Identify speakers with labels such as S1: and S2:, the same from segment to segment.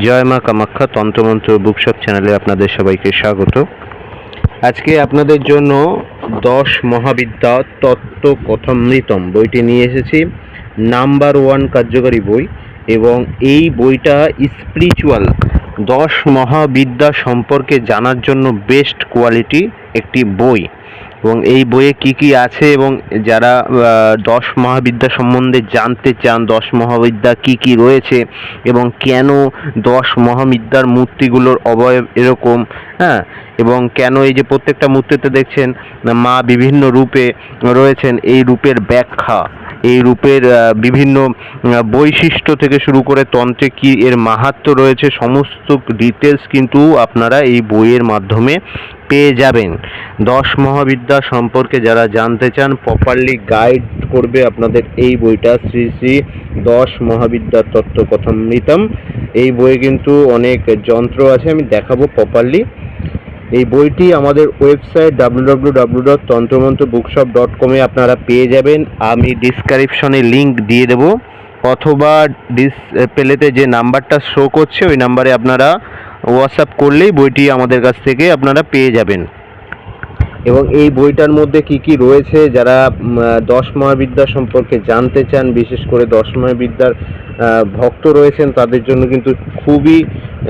S1: জয় মা কামাখ্যা তন্ত্রমন্ত্র বুকশপ চ্যানেলে আপনাদের সবাইকে স্বাগত। আজকে আপনাদের জন্য দশ মহাবিদ্যা তত্ত্ব কথামৃতম বইটি নিয়ে এসেছি। নাম্বার ওয়ান কার্যকারী বই এবং এই বইটা স্পিরিচুয়াল দশ মহাবিদ্যা সম্পর্কে জানার জন্য বেস্ট কোয়ালিটি একটি বই। এবং এই বইয়ে কি কি আছে এবং যারা দশ মহাবিদ্যা সম্বন্ধে জানতে চান, দশ মহাবিদ্যা কি কি রয়েছে এবং কেন দশ মহাবিদ্যার মূর্তিগুলোর অবয়ব এরকম হ্যাঁ? এবং কেন এই যে প্রত্যেকটা মূর্তিতে দেখছেন, মা বিভিন্ন রূপে রয়েছেন, এই রূপের ব্যাখ্যা। এই রূপের বিভিন্ন বৈশিষ্ট্য থেকে শুরু করে তন্ত্রে কি এর মাহাত্ম্য রয়েছে, সমস্ত ডিটেলস কিন্তু আপনারা এই বইয়ের মাধ্যমে পেয়ে যাবেন। দশ মহাবিদ্যা সম্পর্কে যারা জানতে চান প্রপারলি গাইড করবে আপনাদের এই বইটা, শ্রী শ্রী দশ মহাবিদ্যা তত্ত্ব কথামৃতম এই বইয়ে কিন্তু অনেক যন্ত্র আছে, আমি দেখাবো প্রপারলি এই বইটি আমাদের website W W W dot তন্ত্রমন্ত্র বুকশপ ডট কমে আপনারা পেয়ে যাবেন। আমি ডিসক্রিপশনে লিঙ্ক দিয়ে দেবো। অথবা ডিসপ্লেতে যে নাম্বারটা শো করছে, ওই নাম্বারে আপনারা হোয়াটসঅ্যাপ করলেই বইটি আমাদের কাছ থেকে আপনারা পেয়ে যাবেন। এবং এই বইটার মধ্যে কি কি রয়েছে যারা দশ মহাবিদ্যা সম্পর্কে জানতে চান, বিশেষ করে দশ মহাবিদ্যার ভক্ত রয়েছেন, তাদের জন্য কিন্তু খুবই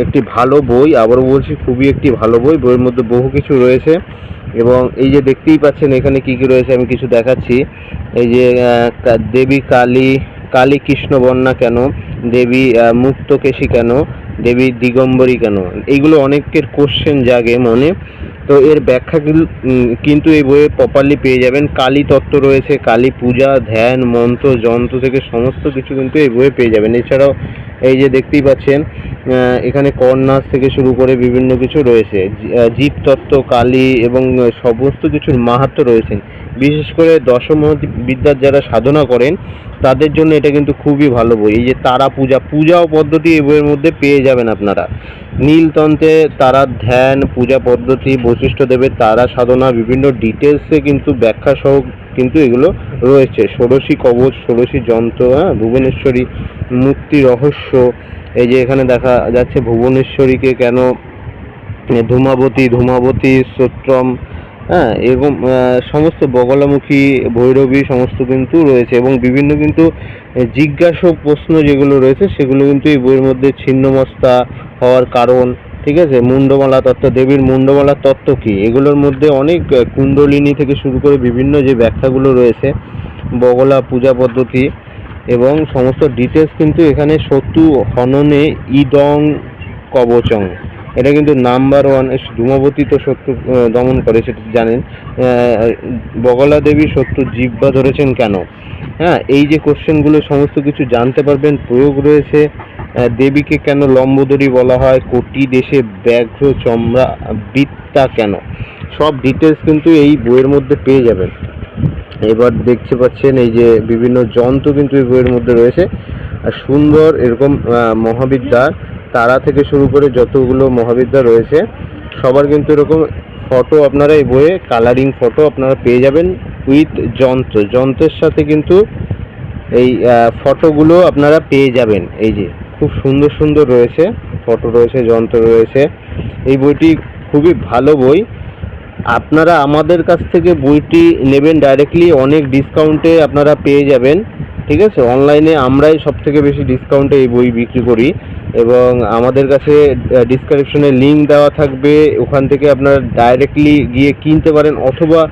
S1: একটি ভালো বই, আবারও বলছি খুবই একটি ভালো বই, বইয়ের মধ্যে বহু কিছু রয়েছে এবং এই যে দেখতেই পাচ্ছেন এখানে কি কি রয়েছে, আমি কিছু দেখাচ্ছি। এই যে দেবী কালী কালী কৃষ্ণ বন্যা কেন, দেবী মুক্তকেশী কেন, দেবী দিগম্বরী কেন, এইগুলো অনেকের কোশ্চেন জাগে মনে। তো এর ব্যাখ্যা কিন্তু এই বইয়ে প্রপারলি পেয়ে যাবেন। কালী তত্ত্ব রয়েছে, কালী পূজা, ধ্যান, মন্ত্র, যন্ত্র থেকে সমস্ত কিছু কিন্তু এই বইয়ে পেয়ে যাবেন। এছাড়াও এই যে দেখতেই পাচ্ছেন এখানে কর্নাস থেকে শুরু করে বিভিন্ন কিছু রয়েছে। জি- আহ, জীব তত্ত্ব কালী এবং সমস্ত কিছুর মাহাত্ম্য রয়েছেন বিশেষ করে দশম বিদ্যার যারা সাধনা করেন তাদের জন্য এটা কিন্তু খুবই ভালো বই। এই যে তারা পূজা পূজাও পদ্ধতি এই বইয়ের মধ্যে পেয়ে যাবেন আপনারা। নীলতন্ত্রে তারা ধ্যান পূজা পদ্ধতি বৈশিষ্ট্য দেবে তারা সাধনা বিভিন্ন ডিটেলসে কিন্তু ব্যাখ্যা সহ কিন্তু এগুলো রয়েছে। ষোড়শী কবচ ষোড়শী যন্ত্র হ্যাঁ? ভুবনেশ্বরী মুক্তি রহস্য এই যে এখানে দেখা যাচ্ছে ভুবনেশ্বরীকে কেন ধূমাবতী ধূমাবতী সত্রম হ্যাঁ? এরকম সমস্ত বগলামুখী ভৈরবী সমস্ত কিন্তু রয়েছে এবং বিভিন্ন কিন্তু এ, জিজ্ঞাসক প্রশ্ন যেগুলো রয়েছে সেগুলো কিন্তু এই বইয়ের মধ্যে ছিন্নমস্তা হওয়ার কারণ ঠিক আছে? মুন্ডমালা তত্ত্ব, দেবীর মুন্ডমালা তত্ত্ব কি? এগুলোর মধ্যে অনেক কুণ্ডলিনী থেকে শুরু করে বিভিন্ন যে ব্যাখ্যাগুলো রয়েছে, বগলা, পূজা পদ্ধতি এবং সমস্ত ডিটেলস কিন্তু এখানে শত্রু হননে, ইদং, কবচং। এটা কিন্তু নাম্বার ওয়ান ধূমবতী তো শত্রু দমন করে, সেটা জানেন। বগলা দেবী শত্রু জিব্বা ধরেছেন কেন? হ্যাঁ এই যে কোশ্চেনগুলো সমস্ত কিছু জানতে পারবেন। প্রয়োগ রয়েছে দেবীকে কেন লম্বদরি বলা হয়? কোটি দেশে ব্যাঘ্র চমড়া বৃত্তা কেন? সব ডিটেলস কিন্তু এই বইয়ের মধ্যে পেয়ে যাবেন। এবার দেখতে পাচ্ছেন, এই যে বিভিন্ন যন্ত্র কিন্তু এই বইয়ের মধ্যে রয়েছে। আর সুন্দর এরকম মহাবিদ্যা, তারা থেকে শুরু করে যতগুলো মহাবিদ্যা রয়েছে, সবার কিন্তু এরকম ফটো আপনারা এই বইয়ে কালারিং ফটো আপনারা পেয়ে যাবেন। উইথ যন্ত্র। যন্ত্রের সাথে কিন্তু এই ফটোগুলো আপনারা পেয়ে যাবেন। এই যে, খুব সুন্দর সুন্দর রয়েছে, ফটো রয়েছে, যন্ত্র রয়েছে। এই বইটি খুবই ভালো বই। আপনারা আমাদের কাছ থেকে বইটি নেবেন ডাইরেক্টলি অনেক ডিসকাউন্টে আপনারা পেয়ে যাবেন। ঠিক আছে? অনলাইনে আমরাই সব থেকে বেশি ডিসকাউন্টে এই বই বিক্রি করি। এবং আমাদের কাছে ডিসক্রিপশনে লিঙ্ক দেওয়া থাকবে। ওখান থেকে আপনারা ডাইরেক্টলি গিয়ে কিনতে পারেন। অথবা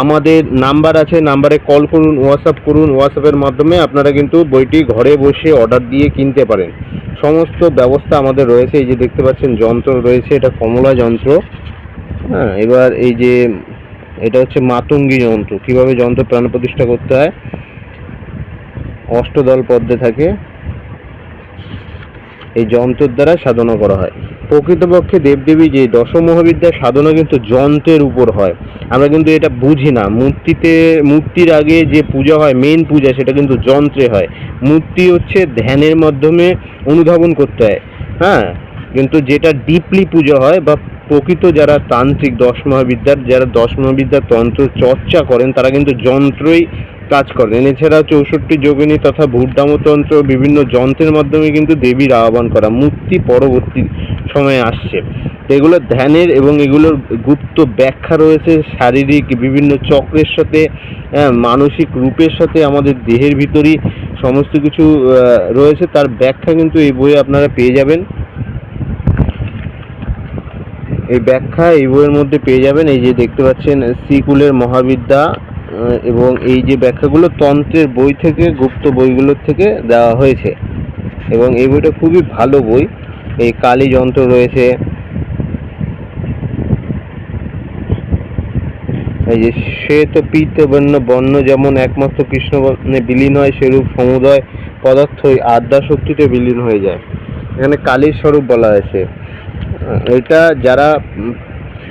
S1: আমাদের নাম্বার আছে, নাম্বারে কল করুন হোয়াটসঅ্যাপ করুন হোয়াটসঅ্যাপের মাধ্যমে আপনারা কিন্তু বইটি ঘরে বসে অর্ডার দিয়ে কিনতে পারেন। সমস্ত ব্যবস্থা আমাদের রয়েছে, এই যে দেখতে পাচ্ছেন যন্ত্র রয়েছে, এটা কমলা যন্ত্র। হ্যাঁ এবার এই যে এটা হচ্ছে মাতঙ্গী যন্ত্র, কীভাবে যন্ত্র প্রাণ প্রতিষ্ঠা করতে হয়, অষ্টদল পদ্মে থাকে। এই যন্ত্রের দ্বারা সাধনা করা হয়। প্রকৃতপক্ষে দেবদেবী যে দশমহাবিদ্যার সাধনা কিন্তু যন্ত্রের উপর হয়। আমরা কিন্তু এটা বুঝি না। মূর্তিতে, মূর্তির আগে যে পূজা হয় মেন পূজা, সেটা কিন্তু যন্ত্রে হয়। মূর্তি হচ্ছে ধ্যানের মাধ্যমে অনুধাবন করতে হয়। হ্যাঁ? কিন্তু যেটা ডিপলি পুজো হয় বা প্রকৃত যারা তান্ত্রিক দশ মহাবিদ্যার যারা দশ মহাবিদ্যার তন্ত্র চর্চা করেন, তারা কিন্তু যন্ত্রই কাজ করেন। এছাড়াও চৌষট্টি যোগিনী তথা ভূতদামতন্ত্র বিভিন্ন যন্ত্রের মাধ্যমে কিন্তু দেবীর আহ্বান করা মূর্তি পরবর্তী সময়ে আসছে। এগুলো ধ্যানের এবং এগুলোর গুপ্ত ব্যাখ্যা রয়েছে শারীরিক বিভিন্ন চক্রের সাথে হ্যাঁ, মানসিক রূপের সাথে আমাদের দেহের ভিতরই সমস্ত কিছু রয়েছে। তার ব্যাখ্যা কিন্তু এই বইয়ে আপনারা পেয়ে যাবেন। এই ব্যাখ্যা এই বইয়ের মধ্যে পেয়ে যাবেন। এই যে দেখতে পাচ্ছেন শ্রীকুলের মহাবিদ্যা এবং এই যে ব্যাখ্যাগুলো তন্ত্রের বই থেকে, গুপ্ত বইগুলোর থেকে দেওয়া হয়েছে। এবং এই বইটা খুবই ভালো বই। এই কালী যন্ত্র রয়েছে। এই যে শ্বেত পীত বর্ণ বর্ণ যেমন একমাত্র কৃষ্ণ বিলীন হয়, সেরূপ সমুদয় পদার্থই আদ্যা শক্তিতে বিলীন হয়ে যায়। এখানে কালীর স্বরূপ বলা হয়েছে। এটা যারা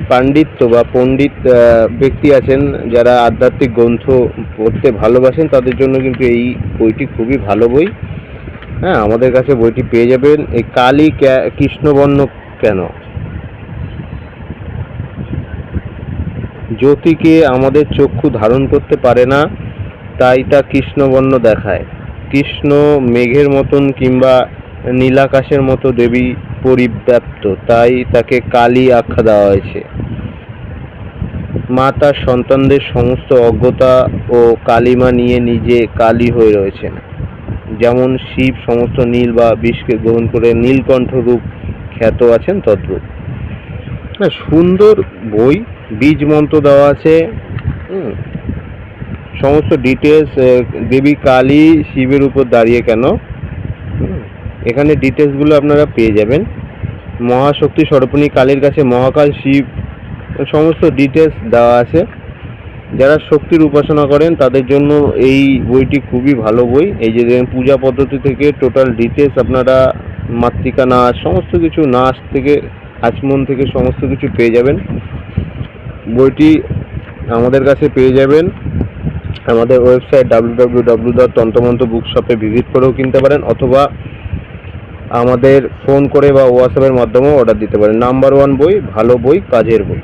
S1: পাণ্ডিত্য বা পণ্ডিত ব্যক্তি আছেন যারা আধ্যাত্মিক গ্রন্থ পড়তে ভালোবাসেন, তাদের জন্য কিন্তু এই বইটি খুবই ভালো বই। হ্যাঁ আমাদের কাছে বইটি পেয়ে যাবেন। এই কালী কৃষ্ণবর্ণ কেন? জ্যোতিকে আমাদের চক্ষু ধারণ করতে পারে না, তাই তা কৃষ্ণবর্ণ দেখায়। কৃষ্ণ মেঘের মতন কিংবা নীলাকাশের মতো দেবী পরিব্যাপ্ত, তাই তাকে কালী আখ্যা দেওয়া হয়েছে মা তার সন্তানদের সমস্ত অজ্ঞতা ও কালিমা নিয়ে নিজে কালী হয়ে রয়েছেন যেমন শিব সমস্ত নীল বা বিষকে গ্রহণ করে নীলকণ্ঠ রূপ খ্যাত আছেন তদ্রূপ সুন্দর বই বীজ মন্ত্র দেওয়া আছে। সমস্ত ডিটেলস দেবী কালী শিবের উপর দাঁড়িয়ে কেন। এখানে ডিটেলসগুলো আপনারা পেয়ে যাবেন। মহাশক্তি সর্বপণী কালীর কাছে মহাকাল শিব, সমস্ত ডিটেলস দেওয়া আছে। যারা শক্তির উপাসনা করেন, তাদের জন্য এই বইটি খুবই ভালো বই। এই যে পূজা পদ্ধতি থেকে টোটাল ডিটেলস আপনারা মাতৃকা নাচ সমস্ত কিছু নাচ থেকে, আচমন থেকে সমস্ত কিছু পেয়ে যাবেন। বইটি আমাদের কাছে পেয়ে যাবেন। আমাদের website W W W dot Tantramantra book শপে ভিজিট করেও কিনতে পারেন, অথবা আমাদের ফোন করে বা হোয়াটসঅ্যাপের মাধ্যমেও অর্ডার দিতে পারেন। নাম্বার ওয়ান বই, ভালো বই, কাজের বই।